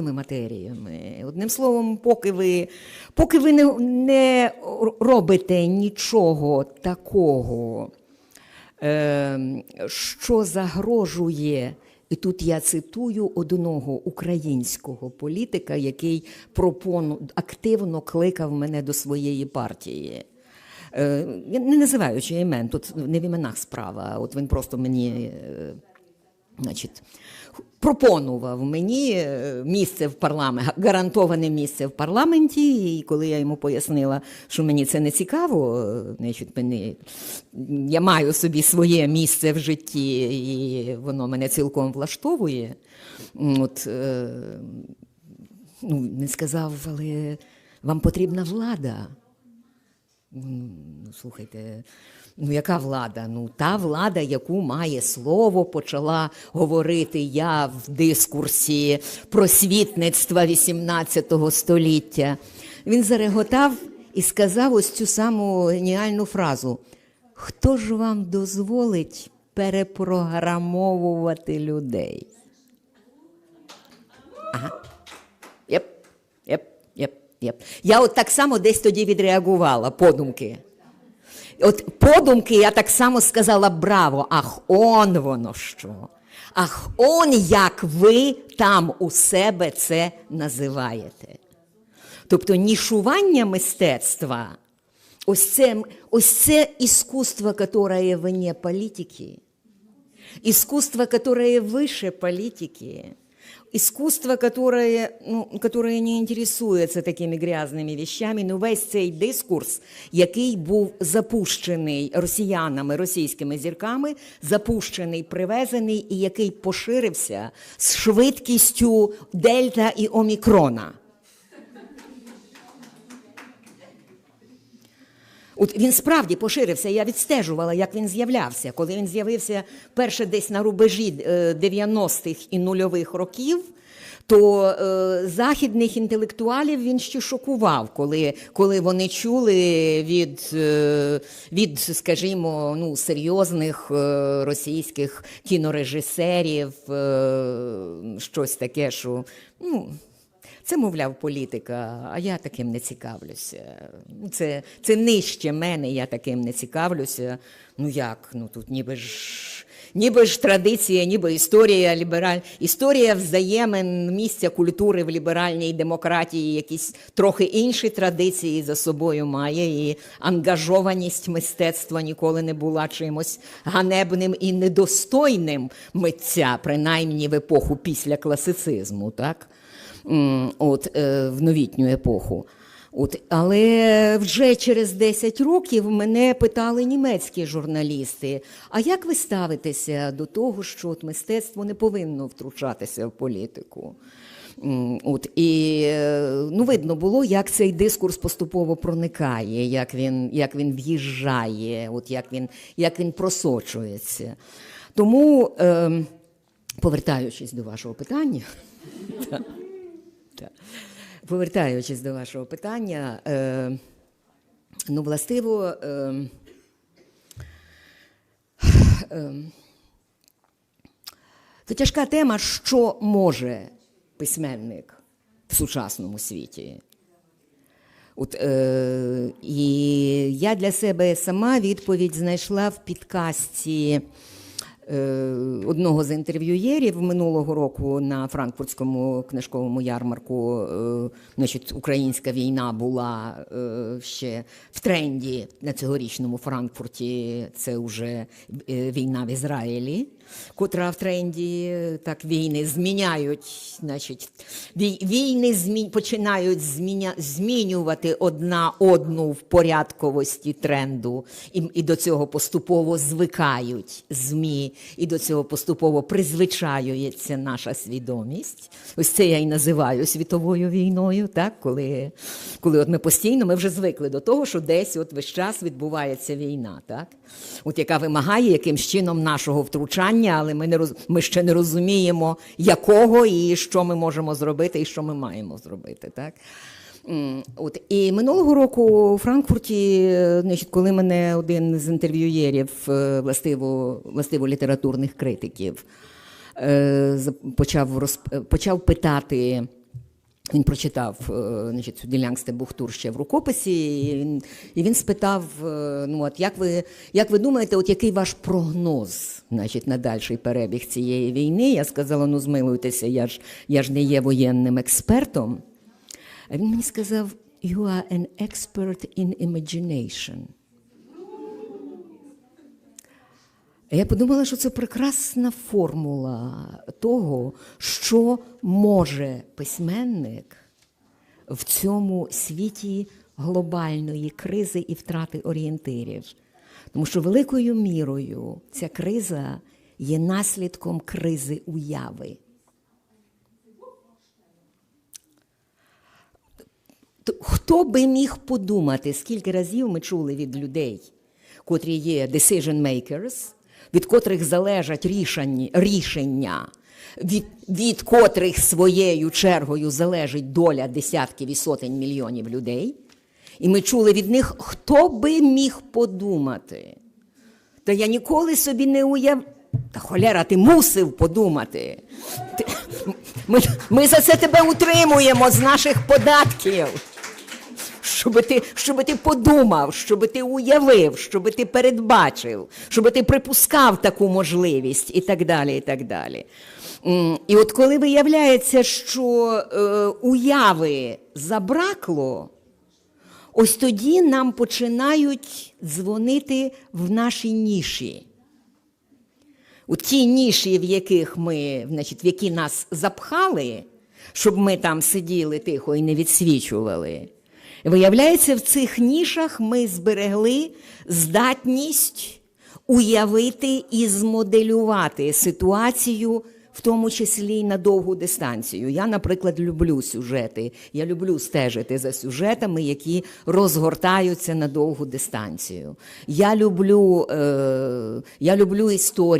матеріями. Одним словом, поки ви, поки ви не, не робите нічого такого, е, що загрожує. І тут я цитую одного українського політика, який пропону активно кликав мене до своєї партії. Е, не називаючи імен, тут не в іменах справа. От він просто мені е, значить, пропонував мені е, місце в парламенті, гарантоване місце в парламенті. І коли я йому пояснила, що мені це не цікаво, е, значить, мені, я маю собі своє місце в житті, і воно мене цілком влаштовує. От, е, ну, не сказав, але вам потрібна влада. Ну, слухайте, ну яка влада? Ну, та влада, яку має слово, почала говорити я в дискурсі просвітництва XVIII століття. Він зареготав і сказав ось цю саму геніальну фразу: Хто ж вам дозволить перепрограмовувати людей? Ага. Єп, єп, єп. Єп. Я от так само десь тоді відреагувала, подумки. От подумки я так само сказала браво, ах, он воно що. Ах, он як ви там у себе це називаєте. Тобто нішування мистецтва, ось це, ось це іскусство, яке вне політики, іскусство, яке вище політики, искусство, которое, ну, которое не інтересується такими грязними вещами, ну весь цей дискурс, який був запущений росіянами, російськими зірками, запущений, привезений і який поширився з швидкістю Дельта і Омікрона. От він справді поширився. Я відстежувала, як він з'являвся. Коли він з'явився перше десь на рубежі 90-х і нульових років, то е, західних інтелектуалів він ще шокував, коли коли вони чули від, е, від скажімо, ну, серйозних е, російських кінорежисерів е, щось таке, що. ну, це, мовляв, політика, а я таким не цікавлюся. Це це нижче мене, я таким не цікавлюся. Ну як? Ну тут ніби ж ніби ж традиція, ніби історія лібераль... історія взаємин місця культури в ліберальній демократії, якісь трохи інші традиції за собою має, і ангажованість мистецтва ніколи не була чимось ганебним і недостойним митця, принаймні в епоху після класицизму. так? От, е, в новітню епоху. От, Але вже через 10 років мене питали німецькі журналісти: а як ви ставитеся до того, що от мистецтво не повинно втручатися в політику? От, І е, ну, видно було, як цей дискурс поступово проникає, як він як він в'їжджає, от як він як він просочується. Тому, е, повертаючись до вашого питання. Повертаючись до вашого питання, е, ну, властиво, е, е, це тяжка тема, що може письменник в сучасному світі. От, е, І я для себе сама відповідь знайшла в підкасті. Е, одного з інтерв'юєрів минулого року на франкфуртському книжковому ярмарку, е, значить, українська війна була е, ще в тренді на цьогорічному Франкфурті. Це вже війна в Ізраїлі, котра в тренді так війни зміняють. Значить, війни змі... починають зміня... змінювати одна одну в порядковості тренду, і, і до цього поступово звикають змі і до цього поступово призвичаюється наша свідомість. Ось це я і називаю світовою війною, так? коли коли от ми постійно ми вже звикли до того, що десь от весь час відбувається війна, так? от яка вимагає якимсь чином нашого втручання, але ми не роз... ми ще не розуміємо, якого і що ми можемо зробити, і що ми маємо зробити. Так? От І минулого року у Франкфурті, значить, коли мене один з інтерв'юєрів е, властиво, властиво літературних критиків е, почав, розп... почав питати. Він прочитав е, значить, цю ділянське бухтур ще в рукописі, і він, і він спитав: е, ну, от як ви, як ви думаєте, от який ваш прогноз значить, на дальший перебіг цієї війни? Я сказала: ну змилуйтеся, я ж, я ж не є воєнним експертом. А він мені сказав: You are an expert in imagination. Я подумала, що це прекрасна формула того, що може письменник в цьому світі глобальної кризи і втрати орієнтирів. Тому що великою мірою ця криза є наслідком кризи уяви. Хто би міг подумати, скільки разів ми чули від людей, котрі є decision makers, від котрих залежать рішення, рішення від, від котрих своєю чергою залежить доля десятків і сотень мільйонів людей. І ми чули від них, хто би міг подумати. Та я ніколи собі не уяв. Та холера, ти мусив подумати. Ти... Ми, ми за це тебе утримуємо з наших податків. Щоб ти, щоб ти подумав, щоб ти уявив, щоб ти передбачив, щоб ти припускав таку можливість і так далі. І так далі. І от коли виявляється, що е, уяви забракло, ось тоді нам починають дзвонити в наші ніші. У ті ніші, в яких ми, значить, в які нас запхали, щоб ми там сиділи тихо і не відсвічували. Виявляється, в цих нішах ми зберегли здатність уявити і змоделювати ситуацію, в тому числі й на довгу дистанцію. Я, наприклад, люблю сюжети. Я люблю стежити за сюжетами, які розгортаються на довгу дистанцію. Я люблю, е, я люблю історії.